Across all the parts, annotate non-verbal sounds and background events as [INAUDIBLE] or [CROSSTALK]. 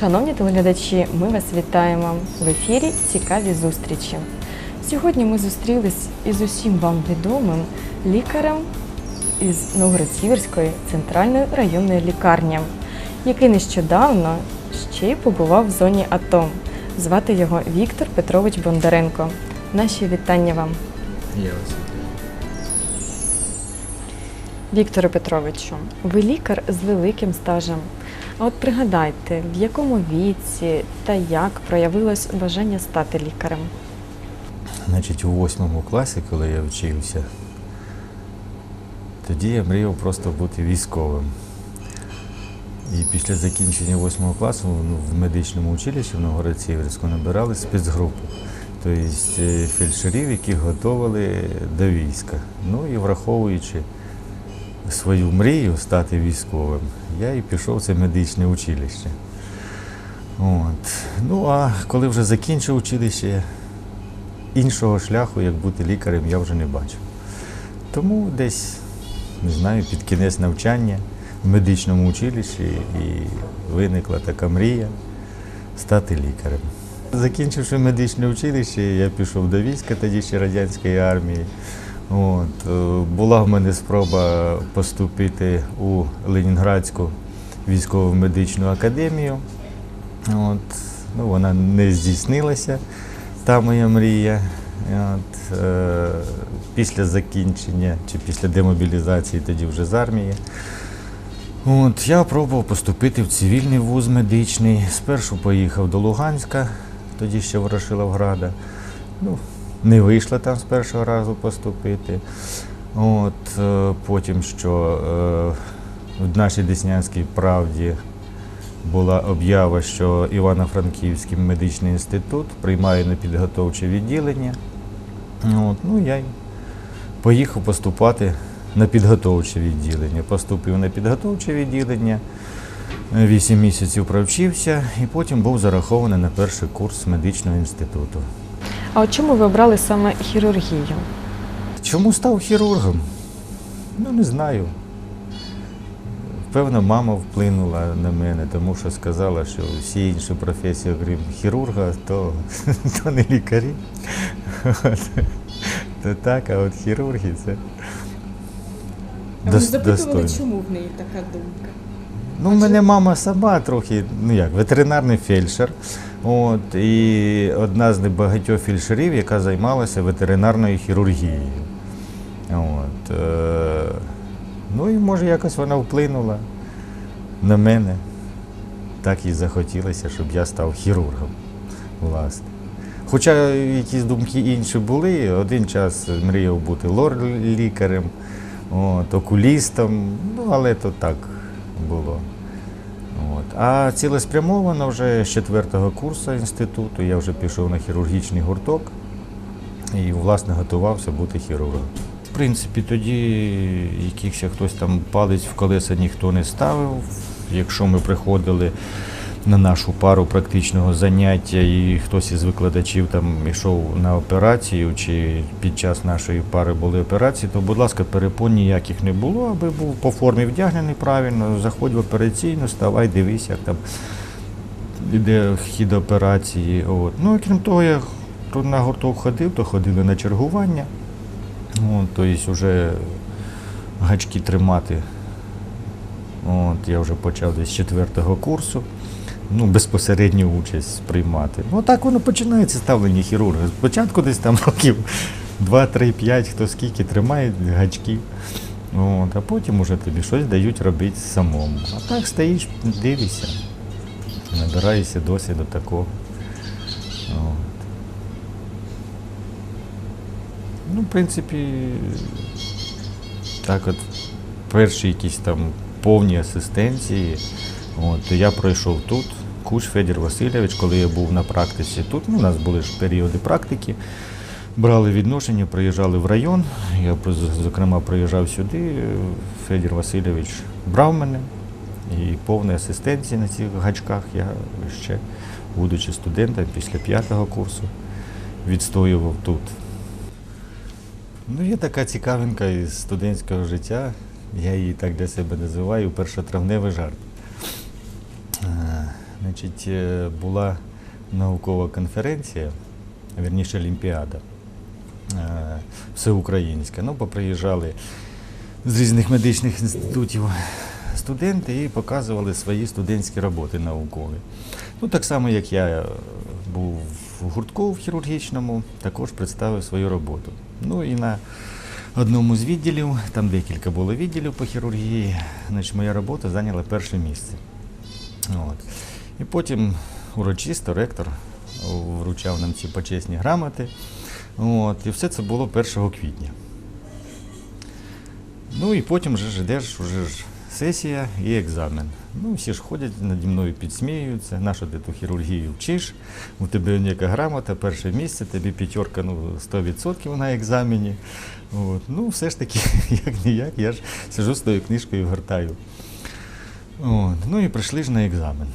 Шановні телеглядачі, ми вас вітаємо в ефірі Цікаві зустрічі. Сьогодні ми зустрілись із усім вам відомим лікарем із Новгород-Сіверської центральної районної лікарні, який нещодавно ще й побував в зоні АТО. Звати його Віктор Петрович Бондаренко. Наші вітання вам. Я вас вітаю. Вікторе Петровичу, ви лікар з великим стажем. А от пригадайте, в якому віці та як проявилось бажання стати лікарем? Значить, у восьмому класі, коли я вчився, тоді я мріяв просто бути військовим. І після закінчення восьмого класу ну, в медичному училищі в Новгород-Сіверську набирали спецгрупу, тобто е, фельдшерів, яких готували до війська. Ну і враховуючи свою мрію стати військовим, я і пішов в це медичне училище. От. Ну а коли вже закінчив училище, іншого шляху, як бути лікарем, я вже не бачив. Тому десь, не знаю, під кінець навчання в медичному училищі і виникла така мрія стати лікарем. Закінчивши медичне училище, я пішов до війська тоді ще радянської армії. От, е, була в мене спроба поступити у Ленінградську військово медичну академію. От, ну, вона не здійснилася, та моя мрія. От, е, після закінчення чи після демобілізації тоді вже з армії. От, я пробував поступити в цивільний вуз медичний. Спершу поїхав до Луганська, тоді ще Ворошиловграда. Ну, не вийшло там з першого разу поступити. От, е, потім що е, в нашій Деснянській правді була об'ява, що Івано-Франківський медичний інститут приймає на підготовче відділення. От, ну, я поїхав поступати на підготовче відділення. Поступив на підготовче відділення, вісім місяців провчився і потім був зарахований на перший курс медичного інституту. А от чому ви обрали саме хірургію? Чому став хірургом? Ну, не знаю. Певно, мама вплинула на мене, тому що сказала, що всі інші професії, окрім хірурга, то, [LAUGHS] то не лікарі. От. То так, а от хірурги це. А ви запитували, достойно. чому в неї така думка? Ну, в мене мама сама трохи, ну як, ветеринарний фельдшер. От, і одна з небагатьох фельдшерів, яка займалася ветеринарною хірургією. От, е, ну і може якось вона вплинула на мене. Так їй захотілося, щоб я став хірургом, власне. Хоча якісь думки інші були, один час мріяв бути лор-лікарем, окулістом, ну але то так було. От. А цілеспрямовано вже з четвертого курсу інституту я вже пішов на хірургічний гурток і, власне, готувався бути хірургом. В принципі, тоді якихось хтось там палець в колеса ніхто не ставив. Якщо ми приходили на нашу пару практичного заняття, і хтось із викладачів там йшов на операцію, чи під час нашої пари були операції, то, будь ласка, перепон ніяких не було, аби був по формі вдягнений правильно, заходь в операційну, ставай, дивись, як там іде хід операції. От. Ну крім того, я на гурток ходив, то ходили на чергування. От, тобто вже гачки тримати. От, я вже почав десь з четвертого курсу. Ну, безпосередню участь приймати. Ну, так воно починається ставлення хірурга. Спочатку десь там років 2, 3, 5, хто скільки тримає гачків. От, а потім уже тобі щось дають робити самому. А так стоїш, дивишся, набираєшся досвіду такого. От. Ну, в принципі, так от перші якісь там повні асистенції. От, я пройшов тут. Куш Федір Васильович, коли я був на практиці тут, ну, у нас були ж періоди практики, брали відношення, приїжджали в район. Я зокрема приїжджав сюди. Федір Васильович брав мене і повної асистенції на цих гачках я ще, будучи студентом після п'ятого курсу, відстоював тут. Ну, є така цікавинка із студентського життя. Я її так для себе називаю першотравневий жарт. Значить, е, була наукова конференція, вірніше Олімпіада е, всеукраїнська. Ну, поприїжджали з різних медичних інститутів студенти і показували свої студентські роботи наукові. Ну, так само, як я е, був в гуртку в хірургічному, також представив свою роботу. Ну і на одному з відділів, там декілька було відділів по хірургії, значить, моя робота зайняла перше місце. От. І потім урочисто ректор вручав нам ці почесні грамоти. От. І все це було 1 квітня. Ну і потім вже йдеш, вже ж сесія і екзамен. Ну, всі ж ходять наді мною підсміюються, на що ти ту хірургію вчиш, у тебе яка грамота, перше місце, тобі п'ятерка ну, 100% на екзамені. От. Ну, все ж таки, [LAUGHS] як ніяк, я ж сижу з тою книжкою гортаю. От. Ну і прийшли ж на екзамен.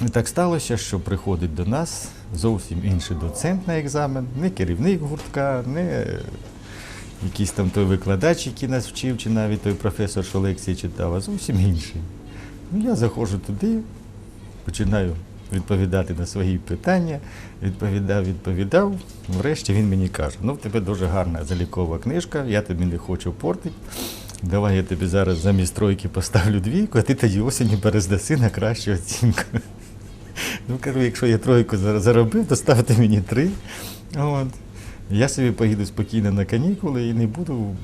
І так сталося, що приходить до нас зовсім інший доцент на екзамен, не керівник гуртка, не якийсь там той викладач, який нас вчив, чи навіть той професор, що лекції читав, а зовсім інший. Ну, я заходжу туди, починаю відповідати на свої питання, відповідав, відповідав. Врешті він мені каже: ну, в тебе дуже гарна залікова книжка, я тобі не хочу портити. Давай я тобі зараз замість тройки поставлю двійку, а ти тоді осінню перездаси на кращу оцінку. Ну, кажу, якщо я тройку заробив, то ставте мені три. От. Я собі поїду спокійно на канікули і не буду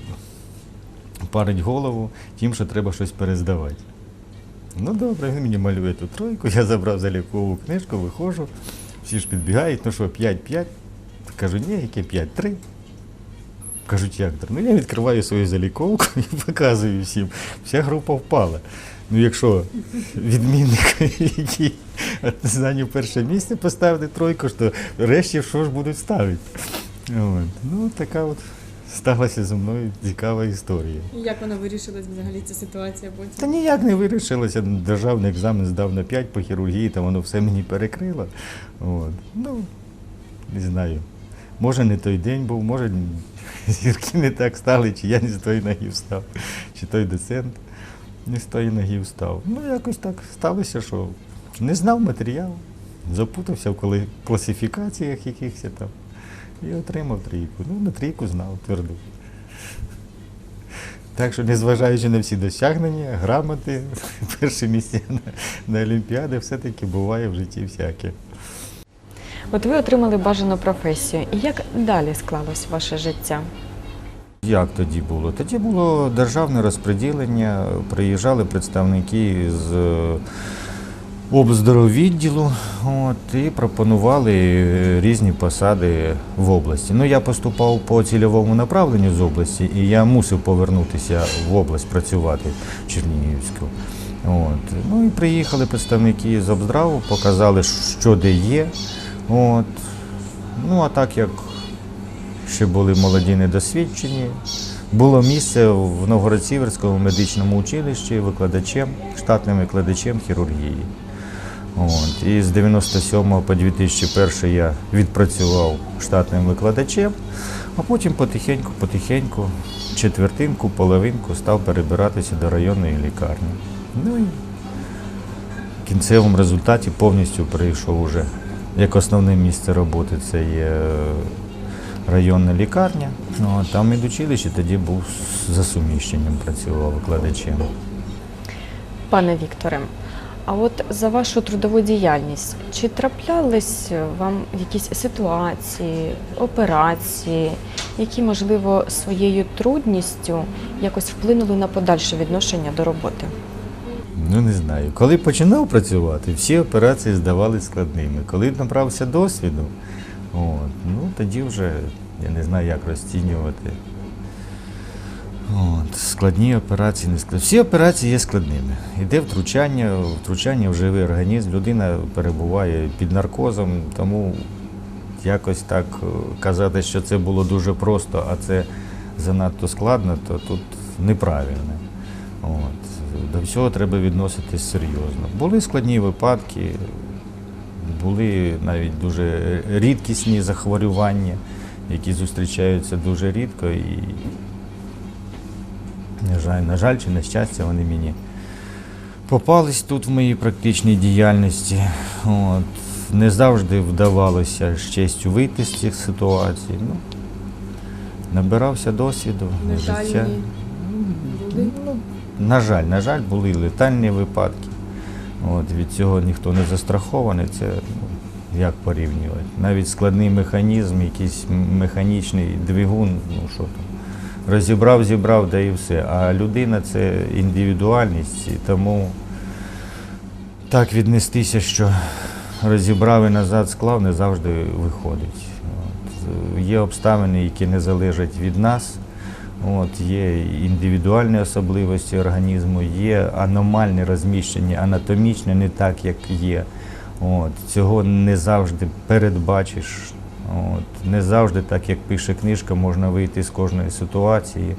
парить голову тим, що треба щось перездавати. Ну добре, він мені малює ту тройку, я забрав залікову книжку, виходжу, всі ж підбігають, ну що, 5-5. Кажу, ні, яке 5-3. Кажуть, як так? Ну я відкриваю свою заліковку [LAUGHS] і показую всім. Вся група впала. Ну, якщо відмінник, [LAUGHS] який [LAUGHS] зайняв перше місце, поставити тройку, то решті що ж будуть ставити. От. Ну, така от сталася зі мною цікава історія. І як вона вирішилась взагалі ця ситуація потім? Та ніяк не вирішилося. Державний екзамен здав на 5 по хірургії, там воно все мені перекрило. От. Ну, не знаю. Може, не той день був, може, зірки не так стали, чи я не з тої ноги встав, чи той доцент не з тої ноги встав. Ну, якось так сталося, що не знав матеріал, запутався в класифікаціях якихось там і отримав трійку. Ну, на трійку знав тверду. Так що, незважаючи на всі досягнення, грамоти, [LAUGHS] перші місця на, на Олімпіади, все-таки буває в житті всяке. От ви отримали бажану професію. І як далі склалось ваше життя? Як тоді було? Тоді було державне розподілення, приїжджали представники з облздоровідділу от, і пропонували е, різні посади в області. Ну, я поступав по цільовому направленню з області, і я мусив повернутися в область працювати в Чернігівську. От. Ну і приїхали представники з обздраву, показали, що де є. От. Ну, а так як ще були молоді недосвідчені. Було місце в Новгород-Сіверському медичному училищі викладачем, штатним викладачем хірургії. От. І з 97 по 2001 я відпрацював штатним викладачем, а потім потихеньку, потихеньку, четвертинку, половинку став перебиратися до районної лікарні. Ну і в кінцевому результаті повністю перейшов уже як основне місце роботи. Це є е, районна лікарня. Ну, а там медучилище тоді був за суміщенням, працював викладачем. Пане Вікторе, а от за вашу трудову діяльність чи траплялись вам якісь ситуації, операції, які, можливо, своєю трудністю якось вплинули на подальше відношення до роботи? Ну не знаю. Коли починав працювати, всі операції здавалися складними. Коли набрався досвіду, от, ну тоді вже я не знаю, як розцінювати. От, складні операції, не складні. Всі операції є складними. Іде втручання, втручання в живий організм, людина перебуває під наркозом, тому якось так е, казати, що це було дуже просто, а це занадто складно, то тут неправильно. От. До всього треба відноситись серйозно. Були складні випадки, були навіть дуже рідкісні захворювання, які зустрічаються дуже рідко. І, на жаль, на жаль, чи на щастя, вони мені попались тут в моїй практичній діяльності. От. Не завжди вдавалося з честю вийти з цих ситуацій. Ну, набирався досвіду, життя. Ну, на жаль, на жаль, були летальні випадки. От, від цього ніхто не застрахований. Це ну, як порівнювати. Навіть складний механізм, якийсь механічний двигун, ну що там. Розібрав, зібрав, да і все. А людина це індивідуальність, і тому так віднестися, що розібрав і назад склав, не завжди виходить. От. Є обставини, які не залежать від нас. От, є індивідуальні особливості організму, є аномальне розміщення анатомічне, не так, як є. От, цього не завжди передбачиш. От, не завжди, так як пише книжка, можна вийти з кожної ситуації.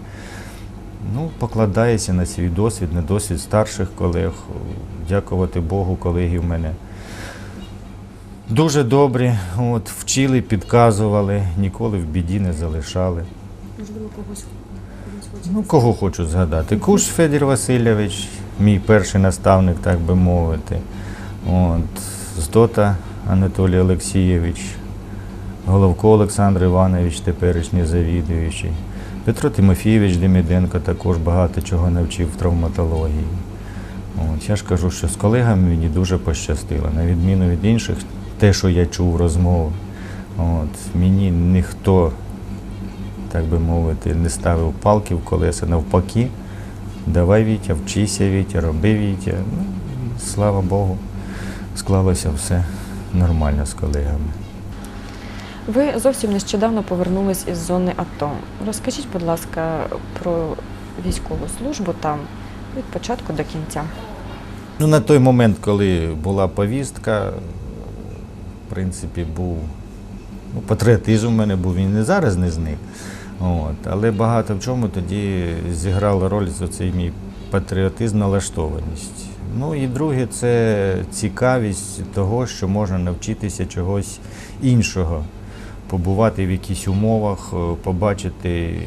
Ну, покладається на свій досвід, на досвід старших колег. Дякувати Богу, колеги в мене дуже добрі, от, вчили, підказували, ніколи в біді не залишали. Можливо, когось. Ну, кого хочу згадати? Куш Федір Васильович, мій перший наставник, так би мовити. От, Здота Анатолій Олексійович, Головко Олександр Іванович, теперішній завідуючий. Петро Тимофійович Деміденко також багато чого навчив в травматології. От, я ж кажу, що з колегами мені дуже пощастило. На відміну від інших, те, що я чув розмови, от, мені ніхто так би мовити, не ставив палки в колеса, навпаки. Давай, Вітя, вчися, Вітя, роби Вітя. Ну, слава Богу, склалося все нормально з колегами. Ви зовсім нещодавно повернулись із зони АТО. Розкажіть, будь ласка, про військову службу там від початку до кінця. Ну, на той момент, коли була повістка, в принципі, був ну, патріотизм у мене був, він і зараз не зник. От. Але багато в чому тоді зіграла роль цей мій патріотизм, налаштованість. Ну і друге, це цікавість того, що можна навчитися чогось іншого, побувати в якихось умовах, е, побачити,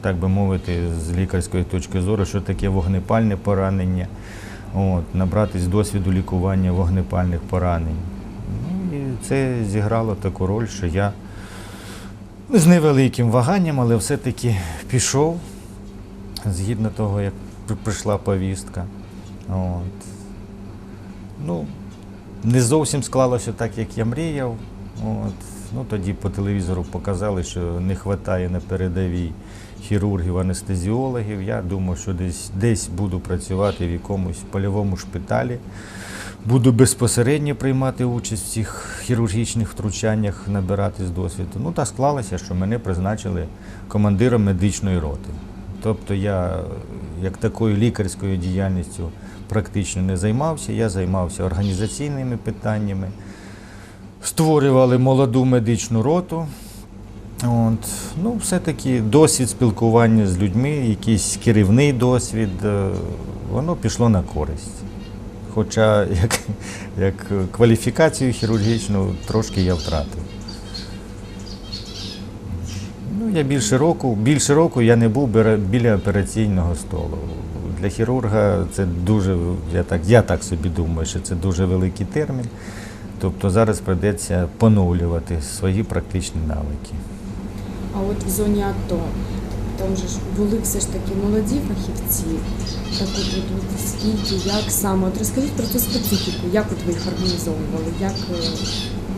так би мовити, з лікарської точки зору, що таке вогнепальне поранення, от, набратись досвіду лікування вогнепальних поранень. Ну, і це зіграло таку роль, що я з невеликим ваганням, але все-таки пішов згідно того, як прийшла повістка. От. Ну, не зовсім склалося так, як я мріяв. От. Ну, тоді по телевізору показали, що не вистачає на передовій хірургів, анестезіологів. Я думав, що десь, десь буду працювати в якомусь польовому шпиталі. Буду безпосередньо приймати участь в цих хірургічних втручаннях, набиратись досвіду. Ну та склалося, що мене призначили командиром медичної роти. Тобто я як такою лікарською діяльністю практично не займався. Я займався організаційними питаннями, створювали молоду медичну роту. От. Ну, все-таки досвід спілкування з людьми, якийсь керівний досвід, е, воно пішло на користь. Хоча як, як кваліфікацію хірургічну трошки я втратив. Ну, я більше року, більше року я не був біля- операційного столу. Для хірурга це дуже, я так, я так собі думаю, що це дуже великий термін. Тобто зараз прийдеться поновлювати свої практичні навики. А от в зоні АТО, там же ж були все ж таки молоді фахівці. Так от, от, скільки, як саме? От розкажіть про цю специфіку, як от ви їх організовували, як е,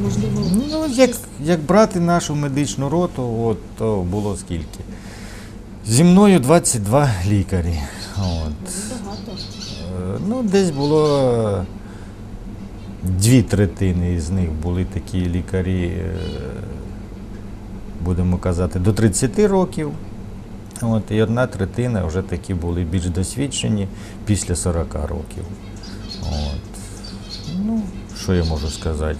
можливо Ну, як, як брати нашу медичну роту, от, то було скільки? Зі мною 22 лікарі. От. було багато. Е, Ну, десь було дві третини із них були такі лікарі, е, будемо казати, до 30 років. От, і одна третина вже такі були більш досвідчені після 40 років. От. Ну, що я можу сказати?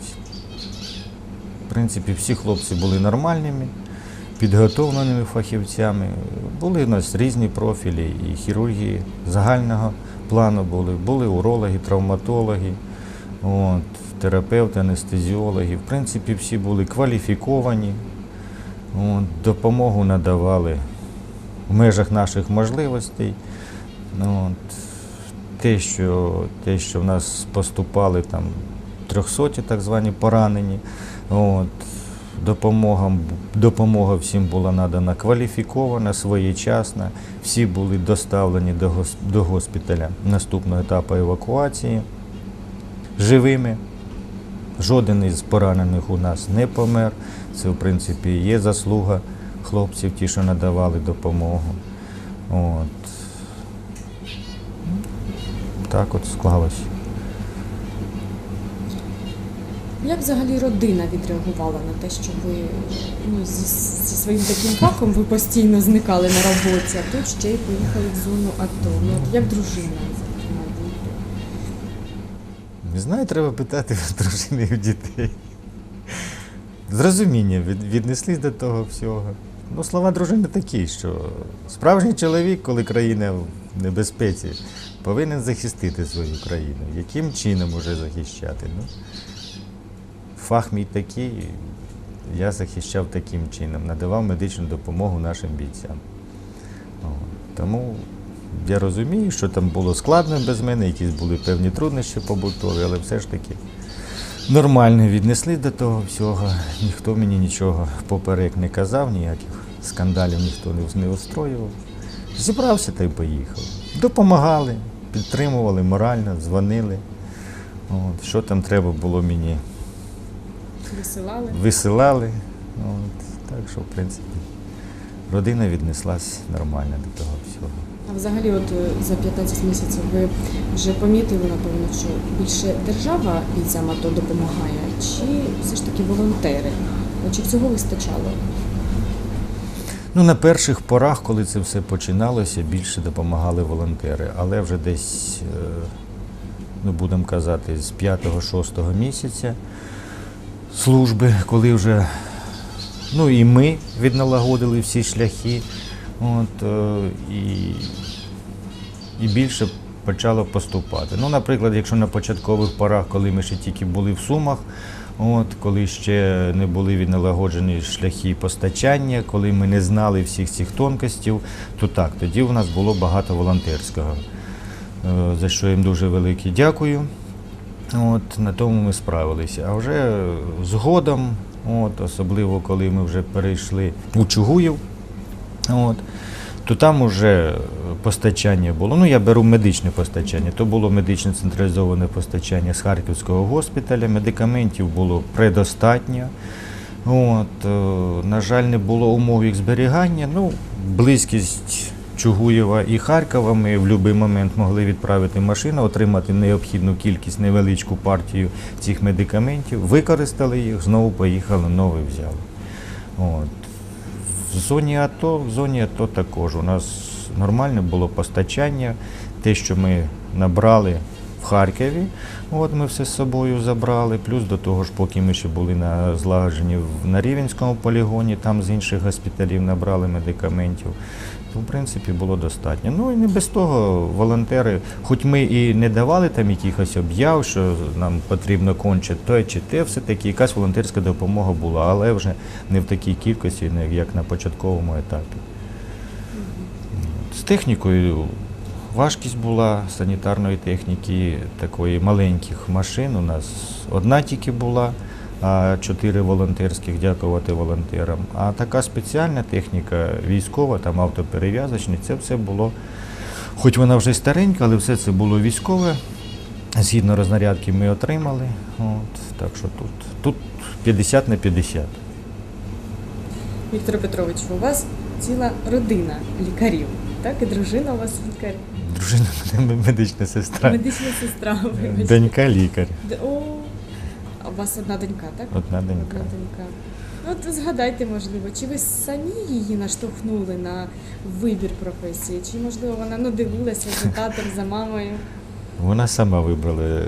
В принципі, всі хлопці були нормальними, підготовленими фахівцями. Були у нас різні профілі, і хірурги загального плану були, були урологи, травматологи, от, терапевти, анестезіологи. В принципі, всі були кваліфіковані, от, допомогу надавали в межах наших можливостей. От. те, що, те, що в нас поступали там трьохсоті так звані поранені. От, допомога, допомога всім була надана кваліфікована, своєчасна. Всі були доставлені до, госпіталя наступного етапу евакуації живими. Жоден із поранених у нас не помер. Це, в принципі, є заслуга хлопців, ті, що надавали допомогу. От. Так от склалось. Як взагалі родина відреагувала на те, що ви ну, зі, зі своїм таким фахом ви постійно зникали на роботі, а тут ще й поїхали в зону АТО. Ну, як дружина? Не знаю, треба питати дружини і в дітей. З розумінням віднеслись до того всього. Ну, слова дружини такі, що справжній чоловік, коли країна в небезпеці, повинен захистити свою країну. Яким чином уже захищати? Ну, фах мій такий, я захищав таким чином, надавав медичну допомогу нашим бійцям. Тому я розумію, що там було складно без мене, якісь були певні труднощі побутові, але все ж таки нормально віднесли до того всього. Ніхто мені нічого поперек не казав, ніяких скандалів ніхто не, устроював. Зібрався та й поїхав. Допомагали, підтримували морально, дзвонили. От, що там треба було мені, Висилали? висилали. От, так що, в принципі, родина віднеслась нормально до того всього. А взагалі, от е, за 15 місяців ви вже помітили, напевно, що більше держава бійцям АТО допомагає, чи все ж таки волонтери? Чи цього вистачало? Ну, на перших порах, коли це все починалося, більше допомагали волонтери. Але вже десь, е, ну будемо казати, з 5-6 місяця служби, коли вже ну і ми відналагодили всі шляхи, от, е, і, і більше почало поступати. Ну, наприклад, якщо на початкових порах, коли ми ще тільки були в Сумах, От, коли ще не були відналагоджені шляхи постачання, коли ми не знали всіх цих тонкостів, то так, тоді у нас було багато волонтерського, е, за що їм дуже велике дякую. От, на тому ми справилися. А вже згодом, от, особливо коли ми вже перейшли у Чугуїв, от, то там уже постачання було. Ну, я беру медичне постачання. То було медичне централізоване постачання з Харківського госпіталя. Медикаментів було предостатньо. От, е, на жаль, не було умов їх зберігання. Ну, близькість Чугуєва і Харкова ми в будь-який момент могли відправити машину, отримати необхідну кількість, невеличку партію цих медикаментів, використали їх, знову поїхали, новий взяли. От. В зоні АТО, в зоні АТО також у нас нормальне було постачання. Те, що ми набрали в Харкові, от ми все з собою забрали. Плюс до того ж, поки ми ще були на злагоджені на Рівенському полігоні, там з інших госпіталів набрали медикаментів. То, в принципі, було достатньо. Ну і не без того волонтери, хоч ми і не давали там якихось об'яв, що нам потрібно конче те чи те, все-таки якась волонтерська допомога була, але вже не в такій кількості, як на початковому етапі. З технікою важкість була санітарної техніки, такої маленьких машин. У нас одна тільки була, чотири волонтерських, дякувати волонтерам. А така спеціальна техніка, військова, там автоперев'язочні, це все було, хоч вона вже старенька, але все це було військове. Згідно рознарядки ми отримали. От, так що тут, тут 50 на 50. Віктор Петрович, у вас ціла родина лікарів, так? І дружина у вас лікар. Дружина [LAUGHS] медична сестра, Медична сестра, вибачте. донька лікар. О, у вас одна донька, так? Одна донька. Одна донька. Ну, От згадайте, можливо, чи ви самі її наштовхнули на вибір професії, чи можливо вона ну, дивилася за татом, за мамою? Вона сама вибрала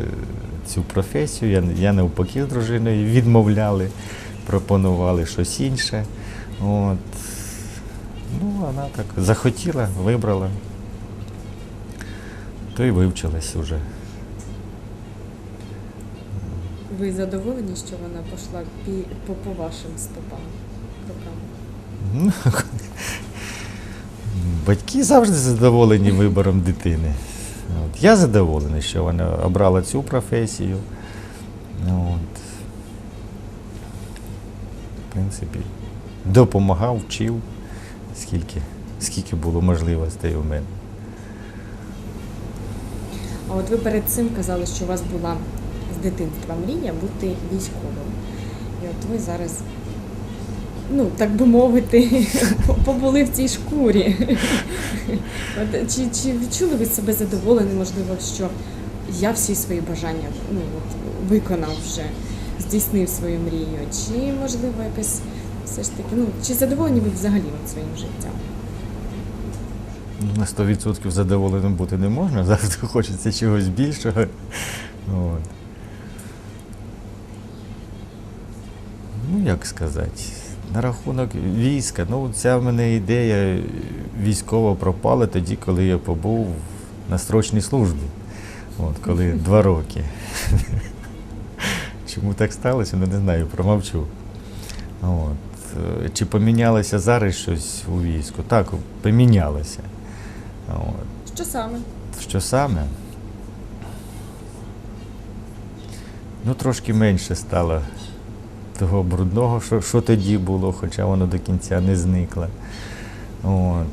цю професію. Я, я навпаки з дружиною відмовляли, пропонували щось інше. От. Ну, вона так захотіла, вибрала. То й вивчилась уже. Ви задоволені, що вона пішла пі- по, по вашим стопам, крокам? Ну, Батьки завжди задоволені вибором дитини. От. Я задоволений, що вона обрала цю професію. От. В принципі, допомагав, вчив, скільки, скільки було можливостей у мене. А от ви перед цим казали, що у вас була з дитинства мрія бути військовим. І от ви зараз, ну так би мовити, [LAUGHS] побули в цій шкурі. От, чи, чи відчули ви себе задоволені, можливо, що я всі свої бажання ну, от, виконав вже, здійснив свою мрію? Чи можливо якось все ж таки, ну чи задоволені ви взагалі от своїм життям? На 100% задоволеним бути не можна, завжди хочеться чогось більшого. От. Ну, як сказати, на рахунок війська, ну, ця в мене ідея військова пропала тоді, коли я побув на строчній службі. От, коли [LAUGHS] два роки. Чому так сталося, ну не знаю, промовчу. От. Е, Чи помінялося зараз щось у війську? Так, помінялося. От. Що саме? Що саме? Ну, трошки менше стало того брудного, що, що тоді було, хоча воно до кінця не зникло. От.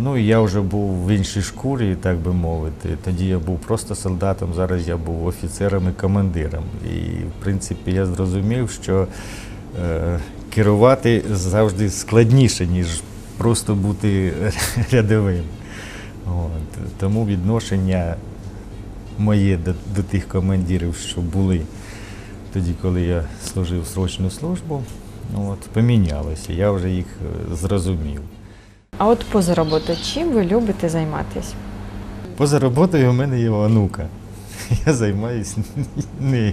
Ну, я вже був в іншій шкурі, так би мовити. Тоді я був просто солдатом, зараз я був офіцером і командиром. І, в принципі, я зрозумів, що е, керувати завжди складніше, ніж просто бути [LAUGHS] рядовим. От. Тому відношення моє до, до тих командирів, що були тоді, коли я служив срочну службу, от, помінялося. Я вже їх е, зрозумів. А от поза роботою, чим ви любите займатися? Поза роботою у мене є онука. [LAUGHS] Я займаюся [LAUGHS] нею.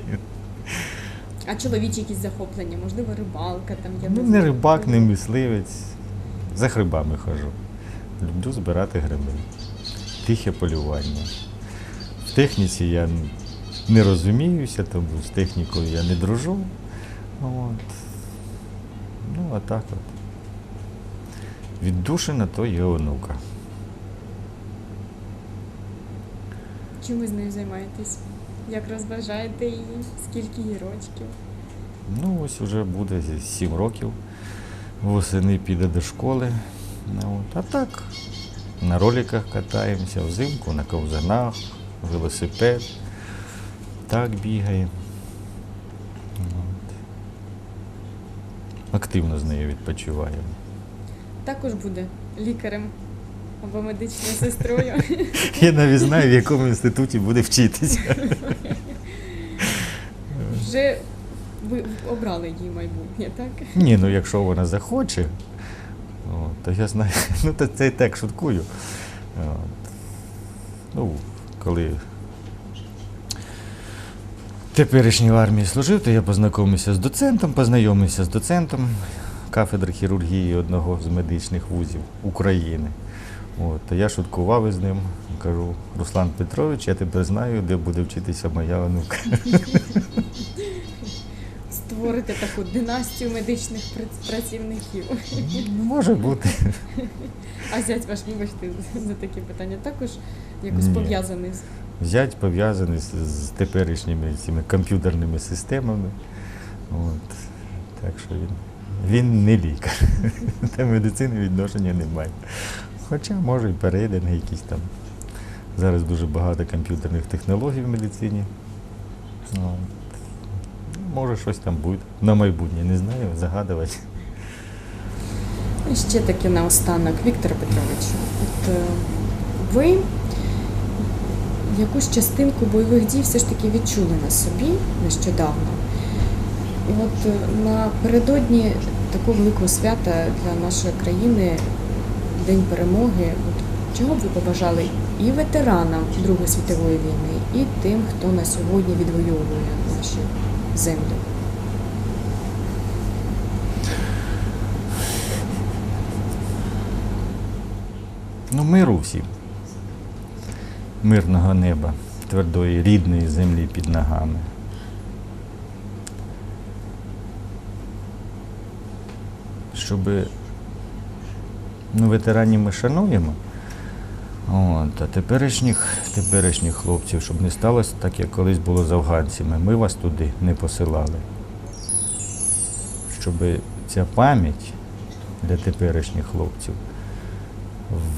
А чоловічі якісь захоплення, можливо, рибалка там я Ну, не рибак, не мисливець. За грибами хожу. Люблю збирати гриби. Тихе полювання. В техніці я не розуміюся, тому з технікою я не дружу. От. Ну, а так от. Віддушина то є онука. Чим ви з нею займаєтесь? Як розважаєте її? Скільки їй рочків? Ну, ось уже буде 7 років. Восени піде до школи. Ну, от. А так, на роликах катаємося, взимку, на ковзанах, велосипед. Так бігає. Активно з нею відпочиваємо. Також буде лікарем або медичною сестрою. [LAUGHS] Я навіть знаю, в якому інституті буде вчитися. [LAUGHS] Вже ви обрали її майбутнє, так? Ні, ну якщо вона захоче, от, то я знаю, [LAUGHS] ну то це і так шуткую. От. Ну, коли теперішній в армії служив, то я познайомився з доцентом, познайомився з доцентом кафедри хірургії одного з медичних вузів України. От, то я шуткував із ним, кажу, Руслан Петрович, я тепер знаю, де буде вчитися моя онука. Створити таку династію медичних пра- працівників. Ну, Може бути. А зять ваш, вибачте, за такі питання, також якось пов'язаний з Зять пов'язаний з, з теперішніми цими комп'ютерними системами. От. Так що він, він не лікар. [LAUGHS] До медицини відношення немає. Хоча може і перейде на якісь там. Зараз дуже багато комп'ютерних технологій в медицині. От. Може щось там буде. На майбутнє не знаю, загадувати. І ще таке наостанок, Віктор Петрович. От е, ви якусь частинку бойових дій все ж таки відчули на собі нещодавно. І от е, напередодні такого великого свята для нашої країни, День перемоги, от чого б ви побажали і ветеранам Другої світової війни, і тим, хто на сьогодні відвоює наші землі? Ну, миру всім. Мирного неба, твердої рідної землі під ногами. Щоб ну, ветеранів ми шануємо, От, а теперішніх, теперішніх хлопців, щоб не сталося так, як колись було з афганцями, ми вас туди не посилали. Щоб ця пам'ять для теперішніх хлопців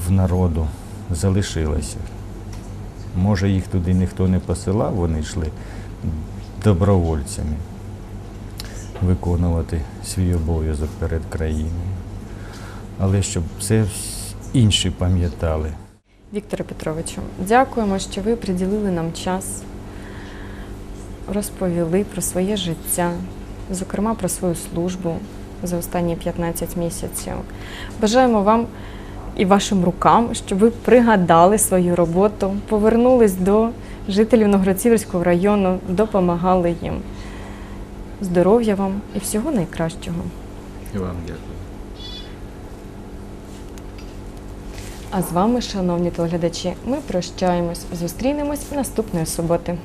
в народу залишилася. Може, їх туди ніхто не посилав, вони йшли добровольцями виконувати свій обов'язок перед країною. Але щоб це інші пам'ятали. Вікторе Петровичу, дякуємо, що ви приділили нам час, розповіли про своє життя, зокрема про свою службу за останні 15 місяців. Бажаємо вам і вашим рукам, щоб ви пригадали свою роботу, повернулись до жителів Новгород-Сіверського району, допомагали їм. Здоров'я вам і всього найкращого. І вам дякую. А з вами, шановні телеглядачі, ми прощаємось. Зустрінемось наступної суботи.